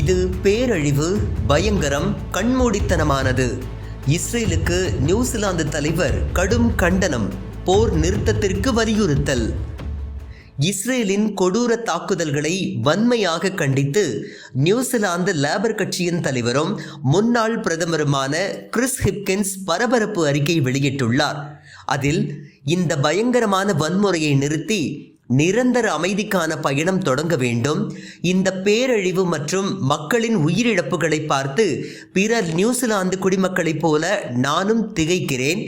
இது பேரழிவு பயங்கரம் கண்மூடித்தனமானது. இஸ்ரேலுக்கு நியூசிலாந்து தலைவர் கடும் கண்டனம் போர் நிறுத்தத்திற்கு வலியுறுத்தல். இஸ்ரேலின் கொடூர தாக்குதல்களை வன்மையாக கண்டித்து நியூசிலாந்து லேபர் கட்சியின் தலைவரும் முன்னாள் பிரதமருமான கிறிஸ் ஹிப்கின்ஸ் பரபரப்பு அறிக்கை வெளியிட்டுள்ளார். அதில் இந்த பயங்கரமான வன்முறையை நிறுத்தி நிரந்தர அமைதிக்கான பயணம் தொடங்க வேண்டும். இந்த பேரழிவு மற்றும் மக்களின் உயிரிழப்புகளை பார்த்து பிறர் நியூசிலாந்து குடிமக்களைப் போல நானும் திகைக்கிறேன்.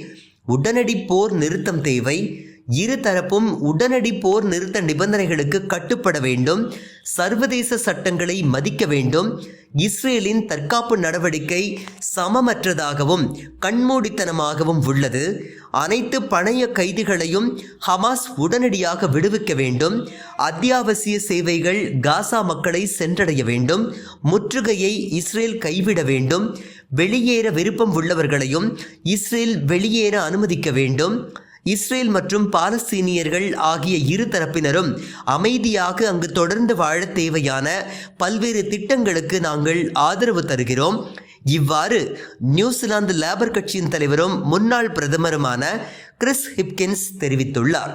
உடனடி போர் நிறுத்தம் தேவை. இரு தரப்பும் உடனடி போர் நிறுத்த நிபந்தனைகளுக்கு கட்டுப்பட வேண்டும். சர்வதேச சட்டங்களை மதிக்க வேண்டும். இஸ்ரேலின் தற்காப்பு நடவடிக்கை சமமற்றதாகவும் கண்மூடித்தனமாகவும் உள்ளது. அனைத்து பணைய கைதிகளையும் ஹமாஸ் உடனடியாக விடுவிக்க வேண்டும். அத்தியாவசிய சேவைகள் காசா மக்களை சென்றடைய வேண்டும். முற்றுகையை இஸ்ரேல் கைவிட வேண்டும். வெளியேற விருப்பம் உள்ளவர்களையும் இஸ்ரேல் வெளியேற அனுமதிக்க வேண்டும். இஸ்ரேல் மற்றும் பாலஸ்தீனியர்கள் ஆகிய இரு தரப்பினரும் அமைதியாக அங்கு தொடர்ந்து வாழ தேவையான பல்வேறு திட்டங்களுக்கு நாங்கள் ஆதரவு தருகிறோம். இவ்வாறு நியூசிலாந்து லேபர் கட்சியின் தலைவரும் முன்னாள் பிரதமருமான கிறிஸ் ஹிப்கின்ஸ் தெரிவித்துள்ளார்.